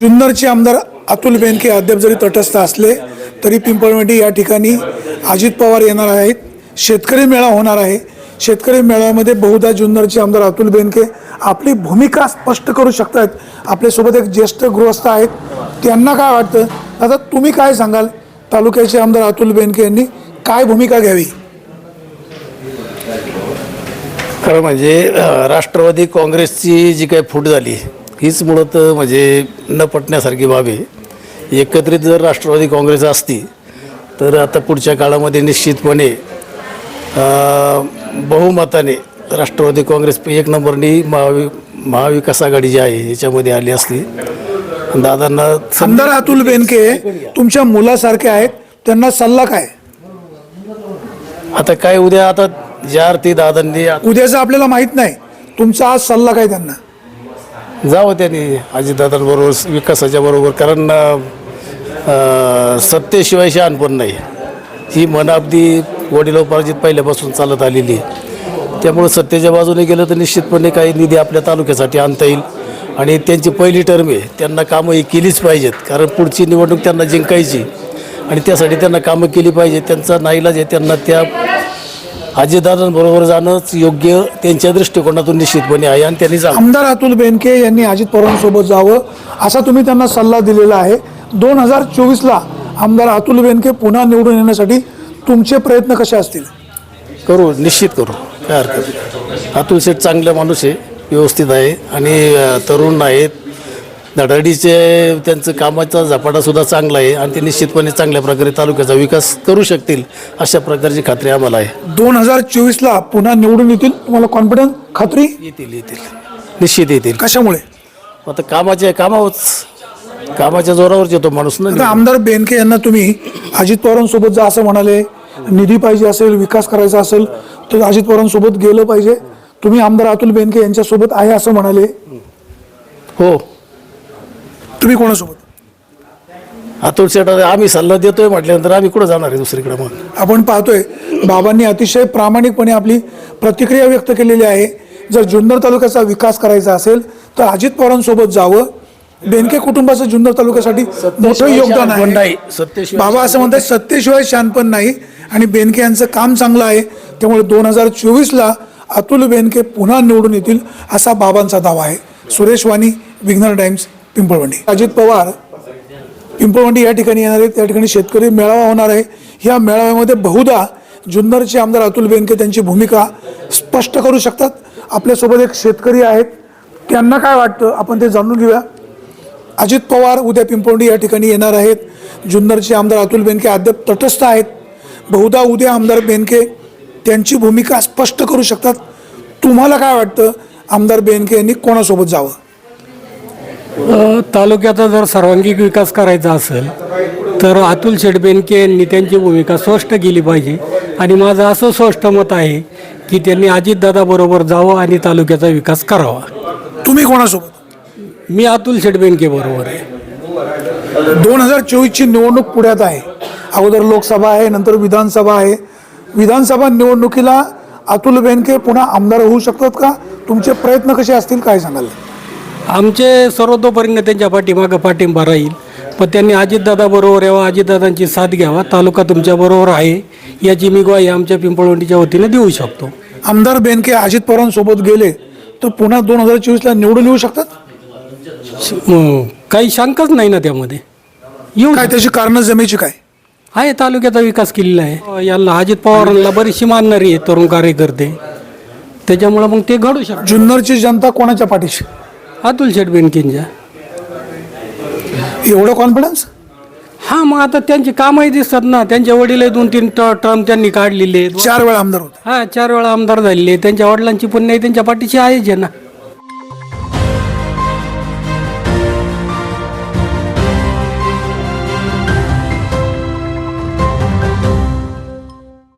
जुन्नरचे आमदार अतुल बेनके अद्याप जरी तटस्थ असले तरी पिंपळवंडी या ठिकाणी अजित पवार येणार आहेत. शेतकरी मेळा होणार आहे. शेतकरी मेळाव्यामध्ये बहुधा जुन्नरचे आमदार अतुल बेनके आपली भूमिका स्पष्ट करू शकतात आपल्यासोबत एक ज्येष्ठ गृहस्थ आहेत. त्यांना काय वाटतं? आता तुम्ही काय सांगाल? तालुक्याचे आमदार अतुल बेनके यांनी काय भूमिका घ्यावी? खरं म्हणजे राष्ट्रवादी काँग्रेसची जी काही फूट झाली हीच मुळात म्हणजे न पटण्यासारखी बाब आहे. एकत्रित जर राष्ट्रवादी काँग्रेस असती तर आता पुढच्या काळामध्ये निश्चितपणे बहुमताने राष्ट्रवादी काँग्रेस एक नंबरनी महावि महाविकास आघाडी जी आहे याच्यामध्ये आली असती दादांना सं- आमदार अतुल बेनके तुमच्या मुलासारखे आहेत त्यांना सल्ला काय? आता काय उद्या आता ज्या अर्थी दादांनी उद्याचं आपल्याला माहीत नाही तुमचा आज सल्ला काय त्यांना? जावं त्यांनी अजितदादांबरोबर विकासाच्या बरोबर कारण अं, सत्तेशिवाय शहाणपण नाही. ही मनाब्दी वडिलोपार्जित पहिल्यापासून चालत आलेली आहे. त्यामुळं सत्तेच्या बाजूने गेलं तर निश्चितपणे काही निधी आपल्या तालुक्यासाठी आणता येईल. आणि त्यांची पहिली टर्म आहे त्यांना कामं ही केलीच पाहिजेत कारण पुढची निवडणूक त्यांना जिंकायची आणि त्यासाठी त्यांना कामं केली पाहिजे त्यांचा नाईलाज आहे त्यांना त्या अजितदादांबरोबर जाणंच योग्य त्यांच्या दृष्टिकोनातून निश्चितपणे आहे आणि त्यांनी जा आमदार अतुल बेनके यांनी अजित पवारांसोबत जावं असा तुम्ही त्यांना सल्ला दिलेला आहे. दोन हजार चोवीसला आमदार अतुल बेनके पुन्हा निवडून येण्यासाठी तुमचे प्रयत्न कसे असतील? करू निश्चित करू. काय हरकत नाही. अतुल शेठ चांगला माणूस आहे व्यवस्थित आहे आणि अ, तरुण आहेत. धडाडीचे त्यांचं कामाचा झपाटासुद्धा चांगला आहे आणि ते निश्चितपणे चांगल्या प्रकारे तालुक्याचा विकास करू शकतील अशा प्रकारची खात्री आम्हाला आहे. दोन हजार चोवीसला पुन्हा निवडून येतील? तुम्हाला कॉन्फिडन्स खात्री? येतील येतील. निश्चित येतील. कशामुळे? आता कामाच्या कामावरच कामाच्या जोरावरच येतो माणूस आता ना आमदार बेनके यांना तुम्ही अजित पवारांसोबत जा असं म्हणाले निधी पाहिजे असेल विकास करायचा असेल तर अजित पवारांसोबत गेलं पाहिजे. तुम्ही आमदार अतुल बेनके यांच्यासोबत आहे असं म्हणाले. हो. तुम्ही कोणासोबत? अतुल आता आम्ही सल्ला देतोय म्हटल्यानंतर आम्ही कुठं जाणार आहे दुसरीकडे मग? आपण पाहतोय बाबांनी अतिशय प्रामाणिकपणे आपली प्रतिक्रिया व्यक्त केलेली आहे. जर जुन्नर तालुक्याचा विकास करायचा असेल तर अजित पवारांसोबत जावं. बेनके कुटुंबाचं जुन्नर तालुक्यासाठी मोठं योगदान आहे. बाबा असं म्हणतात सत्तेशिवाय शानपण नाही. आणि बेनके यांचं काम चांगलं आहे. त्यामुळे दोन हजार चोवीसला अतुल बेनके पुन्हा निवडून येतील असा बाबांचा दावा आहे. सुरेश वाणी विघ्नर टाइम्स. पिंपळवंडी. अजित पवार पिंपळवंडी या ठिकाणी येणार आहेत. त्या ठिकाणी शेतकरी मेळावा होणार आहे. या मेळाव्यामध्ये बहुधा जुन्नरचे आमदार अतुल बेनके त्यांची भूमिका स्पष्ट करू शकतात. आपल्यासोबत एक शेतकरी आहेत. त्यांना काय वाटतं? आपण ते जाणून घेऊया. अजित पवार उद्या पिंपळवंडी या ठिकाणी येणार आहेत. जुन्नरचे आमदार अतुल बेनके अद्याप तटस्थ आहेत. बहुधा उद्या आमदार बेनके त्यांची भूमिका स्पष्ट करू शकतात. तुम्हाला काय वाटतं? आमदार बेनके यांनी कोणासोबत जावं? तालुक्याचा जर सर्वांगीण विकास करायचा असेल तर अतुल शेटबेनके यांनी त्यांची भूमिका स्पष्ट केली पाहिजे. आणि माझं असं स्पष्ट मत आहे की त्यांनी अजितदादाबरोबर जावं आणि तालुक्याचा विकास करावा. तुम्ही कोणासोबत? मी अतुल शेटबेनके बरोबर आहे. दोन हजार चोवीसची निवडणूक पुढ्यात आहे. अगोदर लोकसभा आहे नंतर विधानसभा आहे. विधानसभा निवडणुकीला अतुल बेनके पुन्हा आमदार होऊ शकतात का? तुमचे प्रयत्न कसे असतील काय सांगाल? आमचे सर्वतोपरीने त्यांच्या पाठीमागं पाठिंबा राहील. पण त्यांनी अजितदादाबरोबर यावं अजितदादांची साथ घ्यावा तालुका तुमच्याबरोबर आहे याची मी ग्वाही आमच्या पिंपळवंडीच्या वतीने देऊ शकतो. आमदार बेनके अजित पवारांसोबत गेले तर पुन्हा दोन हजार चोवीसला निवडून येऊ शकतात? काही शंकाच नाही ना त्यामध्ये. येऊ काय त्याची कारणं जमेची काय? आहे तालुक्याचा विकास केलेला आहे. याला अजित पवारांना बरीचशी मानणारी आहे तरुण कार्यकर्ते. त्याच्यामुळं मग ते घडू शकतात. जुन्नरची जनता कोणाच्या पाठीशी? अतुल शेठ बेनकेंच्या एवढं कॉन्फिडन्स हा मग आता त्यांची कामही दिसतात ना. त्यांच्या वडील दोन तीन टर्म त्यांनी काढलेले आहेत. चार वेळा आमदार होते. हा चार वेळा आमदार झालेले त्यांच्या वडिलांची पुण्य त्यांच्या पाठीशी आहेच आहे ना.